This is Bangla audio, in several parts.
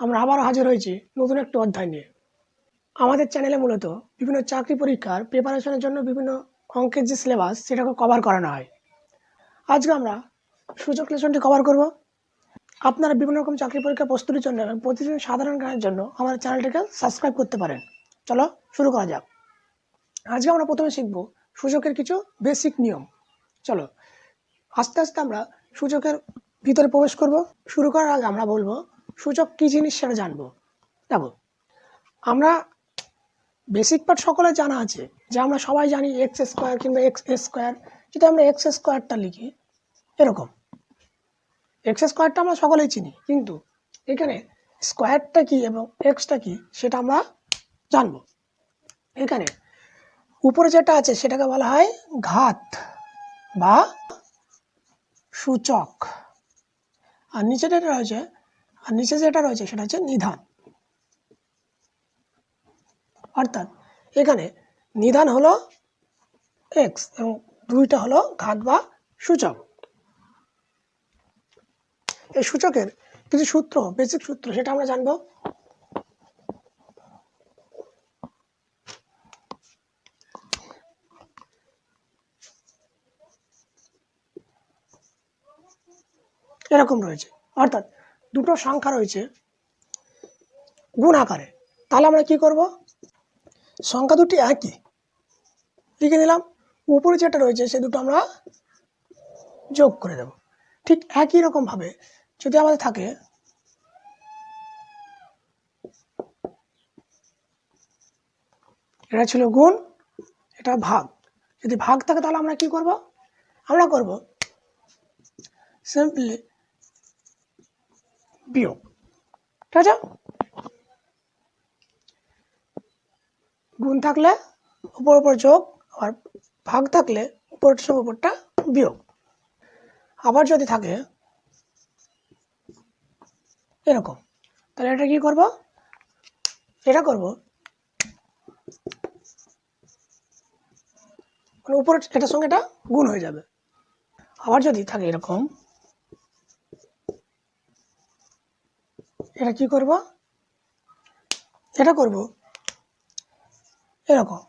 আমরা আবার হাজির হয়েছি নতুন একটি অধ্যায় নিয়ে। আমাদের চ্যানেলে মূলত বিভিন্ন চাকরি পরীক্ষার প্রিপারেশনের জন্য বিভিন্ন অঙ্কের যে সিলেবাস সেটাকে কভার করানো হয়। আজকে আমরা সূচক লেশনটি কভার করব। আপনারা বিভিন্ন রকম চাকরি পরীক্ষা প্রস্তুতির জন্য এবং প্রতিদিন সাধারণ জ্ঞানের জন্য আমাদের চ্যানেলটিকে সাবস্ক্রাইব করতে পারেন। চলো শুরু করা যাক। আজকে আমরা প্রথমে শিখব সূচকের কিছু বেসিক নিয়ম। চলো, আস্তে আস্তে আমরা সূচকের ভিতরে প্রবেশ করব। শুরু করার আগে আমরা বলব সূচক কী জিনিস সেটা জানব। দেখো, আমরা বেসিক পার্ট সকলে জানা আছে যে আমরা সবাই জানি এক্স স্কোয়ার কিংবা এক্স স্কোয়ার যদি আমরা এক্স স্কোয়ারটা লিখি, এরকম। এক্স স্কোয়ারটা আমরা সকলেই চিনি, কিন্তু এখানে স্কোয়ারটা কি এবং এক্সটা কি সেটা আমরা জানব। এখানে উপরে যেটা আছে সেটাকে বলা হয় ঘাত বা সূচক। আর নিচে যেটা রয়েছে আর নিচে যেটা রয়েছে সেটা হচ্ছে নিধান। অর্থাৎ এখানে নিধান হলো এক্স এবং দুইটা হলো ঘাত বা সূচক। এই সূচকের কিছু সূত্র বেসিক সূত্র, সেটা আমরা জানব। এরকম রয়েছে। অর্থাৎ দুটো সংখ্যা রয়েছে, গুণ আকারে। তাহলে আমরা কি করব? সংখ্যা দুটি একই। লিখে দিলাম উপরে যেটা রয়েছে সে দুটো আমরা যোগ করে দেব। ঠিক একই রকমভাবে যদি আমাদের থাকে, এটা ছিল গুণ, এটা ভাগ। যদি ভাগ থাকে তাহলে আমরা কি করব? আমরা করব সিম্পলি বিয়োগ। ঠিক আছে গুণ থাকলে উপর উপর যোগ আর ভাগ থাকলে উপর সব উপরটা বিয়োগ। আবার যদি থাকে, এরকম। তাহলে এটা কি করব? এটা করব। মানে উপরে এটার সঙ্গে এটা গুণ হয়ে যাবে। আবার যদি থাকে এরকম এটা কি করব? এটা করব। এরকম।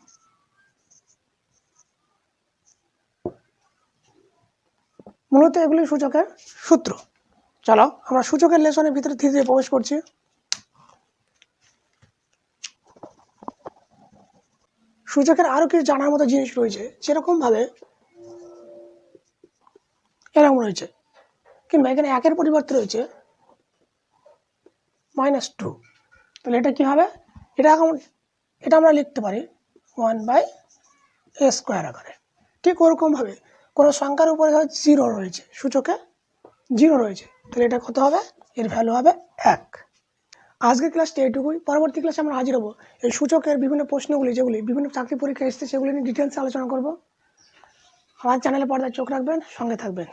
মূলত এগুলি সূচকের সূত্র। চলো, আমরা সূচকের লেসনের ভিতরে ধীরে ধীরে প্রবেশ করছি। সূচকের আরও কিছু জানার মতো জিনিস রয়েছে সেরকমভাবে এরকম রয়েছে। কিংবা এখানে একের পরিবর্তে রয়েছে। মাইনাস টু তাহলে এটা কী হবে? এটা এটা আমরা লিখতে পারি ওয়ান বাই এ স্কোয়ার আকারে। ঠিক ওরকমভাবে কোনো সংখ্যার উপরে ধর জিরো রয়েছে, সূচকে জিরো রয়েছে, তাহলে এটা কত হবে? এর ভ্যালু হবে এক। আজকের ক্লাসটি এইটুকুই, পরবর্তী ক্লাসে আমরা হাজির হব এই সূচকের বিভিন্ন প্রশ্নগুলি, যেগুলি বিভিন্ন চাকরি পরীক্ষা এসছে, সেগুলি নিয়ে ডিটেলসে আলোচনা করব। আমার চ্যানেলে পর্দায় চোখ রাখবেন, সঙ্গে থাকবেন।